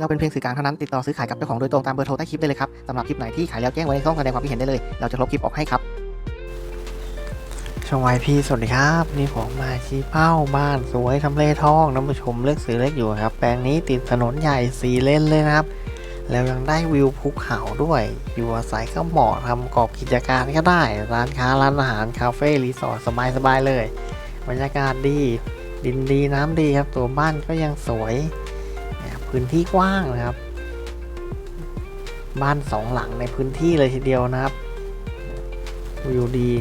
เราเป็นเพียงสื่อกลางเท่านั้นติดต่อซื้อขายกับเจ้าของโดยตรงตามเบอร์โทรใต้คลิปได้เลยครับสำหรับคลิปไหนที่ขายแล้วแจ้งไว้ในช่องแสดงความคิดเห็นได้เลย เราจะลบคลิปออกให้ครับ ช่องไวพีสวัสดีครับ นี่ผมมาชี้เป้าบ้านสวยทำเลทองน้ำผู้ชมเลือกซื้อเล็กอยู่ครับ แปลงนี้ติดถนนใหญ่สีเลนเลยนะครับ แล้วยังได้วิวภูเขาด้วย อยู่อาศัยก็เหมาะทำกอบกิจการก็ได้ ร้านค้าร้านอาหารคาเฟ่รีสอร์ทสบายๆเลย บรรยากาศดีดินดีน้ำดีครับตัวบ้านก็ยังสวย พื้นที่กว้างนะครับ บ้านสองหลังในพื้นที่เลยทีเดียวนะครับวิวดี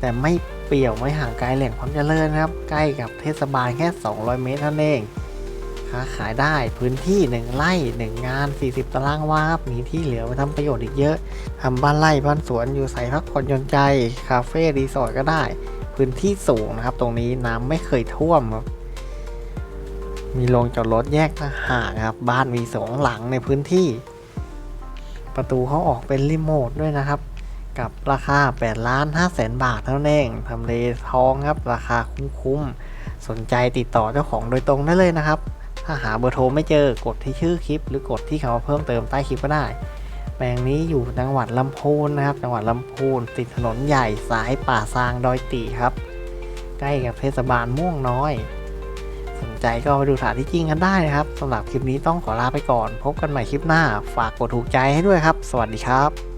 แต่ไม่เปี่ยวไม่ห่างไกลแหล่งความเจริญนะครับ ใกล้กับเทศบาลแค่ 200 เมตรเท่านั้นเองค้าขายได้พื้นที่ 1 ไร่ 1 งาน 40 ตารางวาครับมีที่เหลือไปทำประโยชน์อีกเยอะทำบ้านไร่บ้านสวนอยู่ใส่พักผ่อนหย่อนใจ คาเฟ่รีสอร์ทก็ได้ พื้นที่สูงนะครับ ตรงนี้น้ำไม่เคยท่วมครับ มีโรงจอดรถแยกต่างหากครับ บ้านมีสองหลังในพื้นที่ ประตูเขาออกเป็นรีโมทด้วยนะครับ กับราคา8ล้าน5แสนบาทเท่านั้นเองทำเลทองครับ ราคาคุ้มๆ สนใจติดต่อเจ้าของโดยตรงได้เลยนะครับ ถ้าหาเบอร์โทรไม่เจอกดที่ชื่อคลิป หรือกดที่คำว่าเพิ่มเติมใต้คลิปก็ได้แปลงนี้อยู่จังหวัดลำพูนนะครับ จังหวัดลำพูนติดถนนใหญ่สายป่าซางดอยตีครับ ใกล้กับเทศบาลม่วงน้อย ใจก็ไปดูสถานที่จริงกันได้นะครับสำหรับคลิปนี้ต้องขอลาไปก่อน พบกันใหม่คลิปหน้า ฝากกดถูกใจให้ด้วยครับ สวัสดีครับ